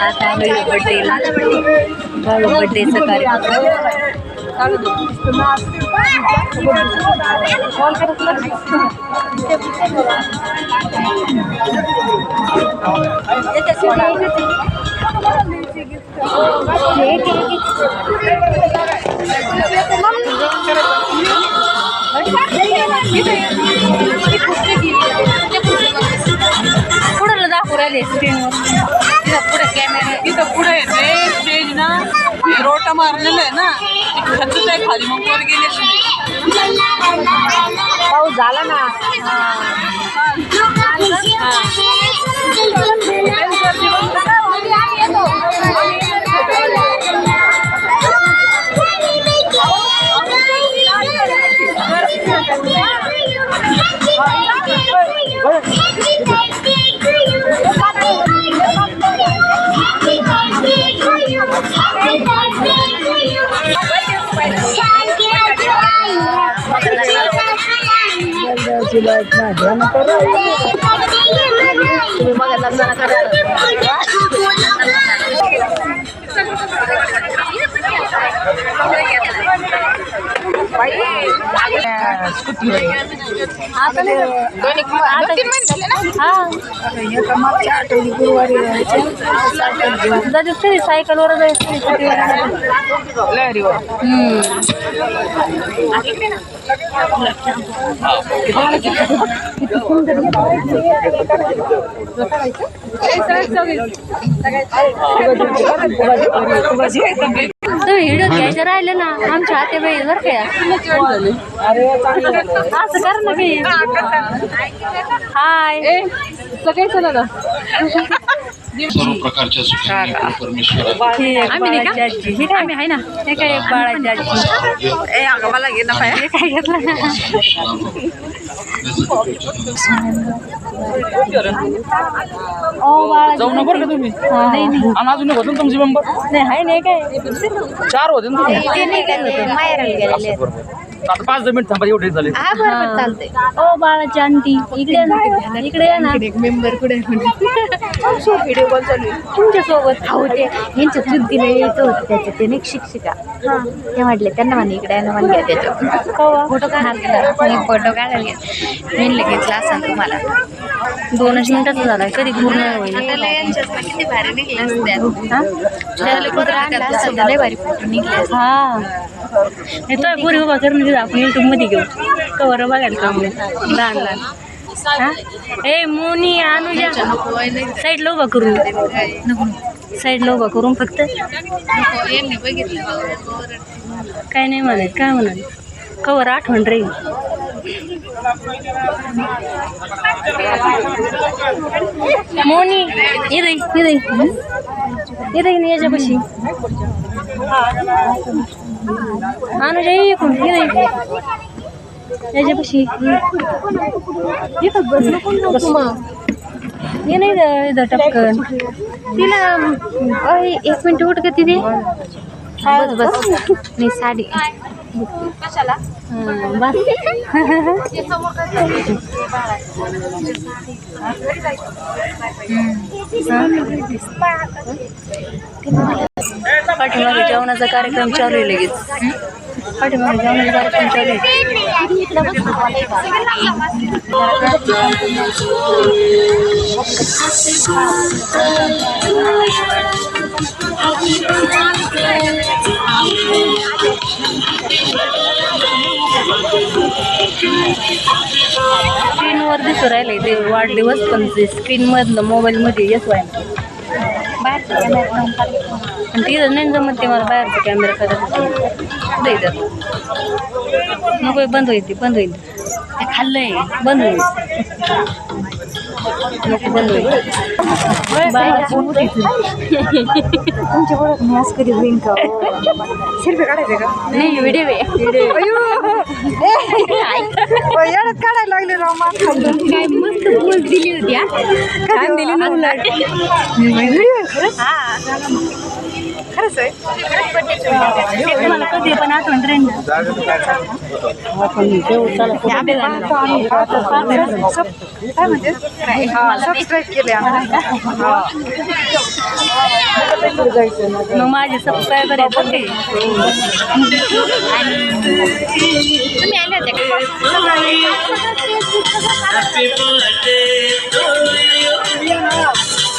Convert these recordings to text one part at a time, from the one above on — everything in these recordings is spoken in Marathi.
आता आम्ही बड्डेला बड्डेचं स्क्रीनवर तिथं पुढे कॅमेरा तिथं पुढे स्टेज ना रोटा मारलेलं आहे ना ते खचत आहे खाली मग वर गेले पाऊस झाला ना. sila nadia nakaray. Sumimag lang na nakaray. Bye. Scooter. तुम्ही मग लग्न तरी सायकलवर तुम्ही व्हिडिओ घ्यायचे राहिले ना आमच्या हाते बाई बरं काय असं कर ना मी हाय. सगळे चला ना. सर्व प्रकारच्या सुखाने परमेश्वरा आम्ही नाही का? हे काय आम्ही आहे ना? हे काय एक बाळाची आजी? ए अगं मला घे ना पाया हे काय घेतलं? ना ओ बाळा जाऊ ना बरं का तुम्ही. नाही नाही आणि अजून एक होतं ना तुमचे मेंबर नाही काय? चार होते ना तुम्ही आता पाच दहा मिनिट थांबा एवढे झाले. हा बरोबर ओ बाळाची आंटी इकडे ये ना इकडे ये ना. मेंबर कुठे व्हिडिओ कॉल चालू तुमच्यासोबत हो ते यांच्या चुद्दीला यायचं होतं त्याच्यात ते नाही शिक्षिका. ते म्हटले त्यांना म्हणे इकडे आहे ना म्हणले त्याच्यात फोटो काढायला मी फोटो काढायला गेले. मी घेतला असेल तुम्हाला. दोनच मिनिटाचा झाला. कधी पूर्ण होईल? किती भारी निघले असते. लय भारी फोटो निघले हा. येतो पुरी उभा करून घेऊ आपण युट्यूबमध्ये घेऊ कवर बघायला काम लहान लहान हा? ए मोनी अनुजा. साईडला उभा करून. साईडला उभा करून फक्त. काय नाही म्हणाल काय म्हणाल कवर आठवण राहील. मोनी इथे इथे इथे नाही याच्यापाशी. अनुजा ये कोण इथे याच्यापाशी. इथं बस? ये नाही इथं- इथं टपकन. तिला एक मिनिट उठ का तिथे बस बस. नाही साडी. कशाला? बस पाठीमागे जेवणाचा कार्यक्रम चालू आहे लगेच. पाठीमागे जेवणाचा कार्यक्रम चालू आहे. स्क्रीनवर दिसू राहिले ते वाढदिवस पण ते स्क्रीनमधलं मोबाईलमध्ये येत आहे बाहेरचा कॅमेरा आणि तिथं नाही जमत ते मला बाहेरचा कॅमेरा करायचा इथं नको बंद होईल ते बंद होईल. ते खाल्लंय होईल नको बंद होईल. तुमच्या बरोबर मी असं कधी होईन का शिल्पी काढायचे का नाही व्हिडिओ येडत काढायला लागले राव मा काय मस्त दिली होती दिली खरंच. आहे. कधी पण आठवण राहील काय म्हणजे सबस्क्राईब केले मग माझे सबस्क्रायबर आहेत बघ तुम्ही आले होते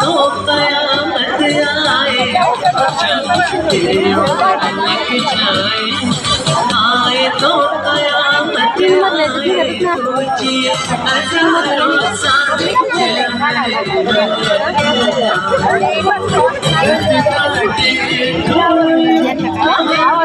तो कयामत आए जब की उम्र लग जाए आए तो कयामत आए तुझे हजारों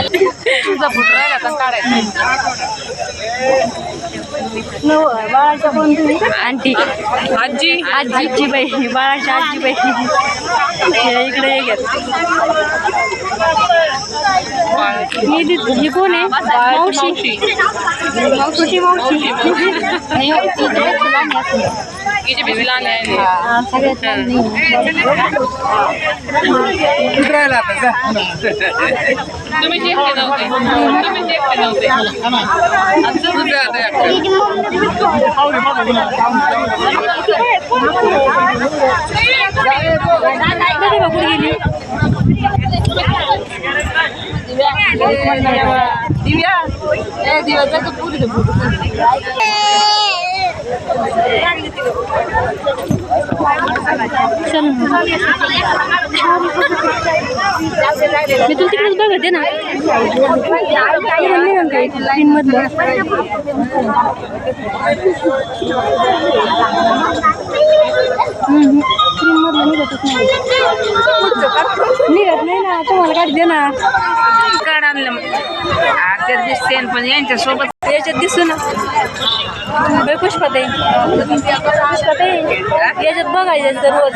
साल तुझा फुट राहिला का काढायचा बाळाच्या कोण तुम्ही आंटी आजी आजीची बाई बाळाच्या आजी बाई हे इकडे घेत ही ही कोण आहे मावशी मावशी मावशी नाही, ती तर लहान आहे असेल. हिची बेबी लहान आहे हा, सगळ्यात लहान नाही. तुम्ही जे एकटे नव्हते तुम्ही जे एकटे नव्हते आमचं दुसरं आता कधी बा कुठे गेली दिव्या ए दिव्या जातो पुरी चल. मी तुला तिकडेच बघते ना. तीन मधलं निघतच नाही. निघत नाही ना. तुम्हाला काढते ना. आणलं अर्ध्यात दिसते पण यांच्या सोबत याच्यात दिसू ना. बाई पुष्पाताई. पुष्पाताई याच्यात बघायचं सर्वच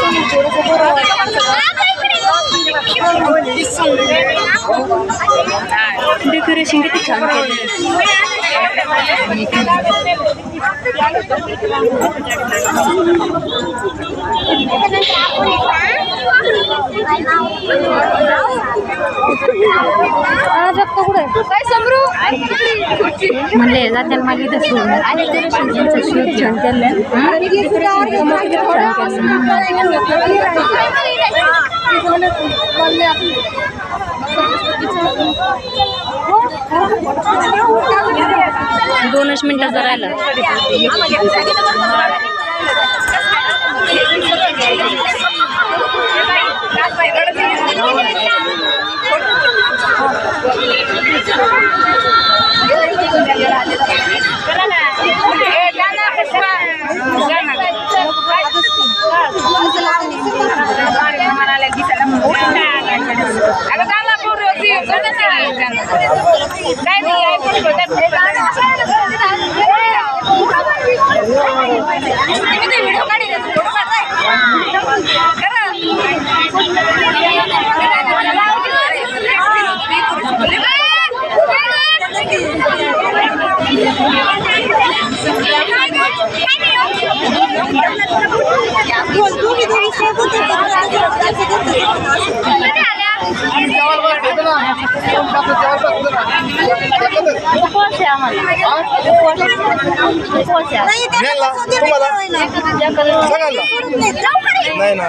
डेकोरेशन किती छान म्हणले जाते सोडून. आणि दोनच मिनिटाचा राहिला. नाही ना नाही ना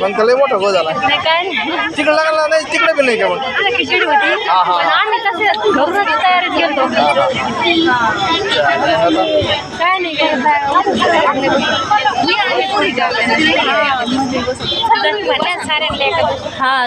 पण त्याला मोठा गो झाला. नाही काय? नाही तिकडे लागला नाही तिकडे पण नाही का मग? आम्हाला खिचडी होती. हा, हा. पण आम्ही तसे घरूनच तयारीत गेलो काय नाही काय हा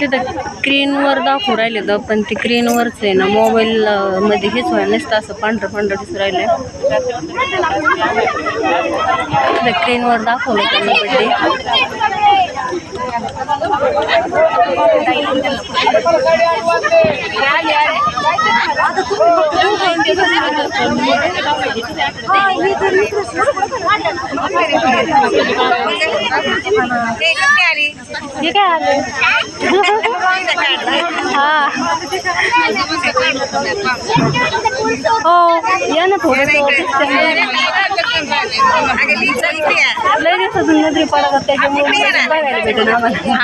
तिथं स्क्रीनवर दाखवू राहिले तर पण ते स्क्रीनवरच आहे ना. मोबाईल मध्ये हेच व्हायला नसतं असं पांढरं पांढरं दिसू राहिलंय. तिथं स्क्रीनवर दाखवलं त्यांनी बड्डे हे काय आलं? हा. हो या ना थोडं लय दिवसातून नजरी पडतात त्याच्यामुळे बघायला भेटेल आम्हाला.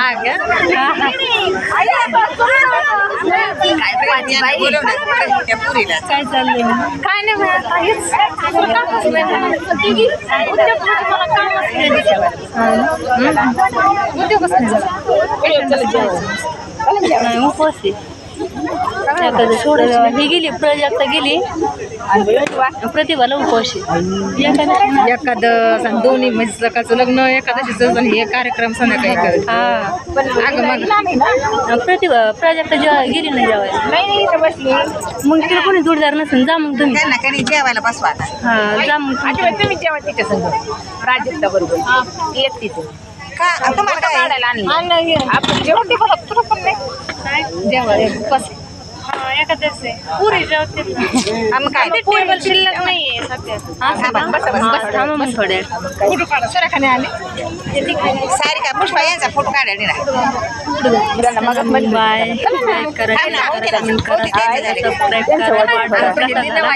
काय चाललंय? काय नाही काहीच उपवास हे गेली प्रजाक्ता गेली. प्रतिभाला उपवास एखादं दोन्ही म्हणजे सकाळचं लग्न एकादशीचं हे कार्यक्रम संध्याकाळी करत हा अगं मग प्रतिभा प्राजक्ता जेव्हा गेली ना जेवायला मग तिला कोणी जोडदार नसेल जा मग तुम्ही. जेवायला बसवा हा जा मग तुम्ही. तुम्ही जेव्हा तिच्या संग. प्राजक्ता बरोबर. एकटीच का? तुम्हाला काय? आपण जेवण ते बघत तुला पण नाही. जेव्हा उपवास आम्ही काय टेबल शिल्लक नाहीये सध्या. हा, बस थांबा मग थोड्या सुराखाने आले. सारिका पुष्पा यांचा फोटो काढायला बाय. लाईक करा शेअर करा कमेंट करा सबस्क्राईब करा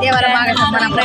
देवाला मागायचं मला करा.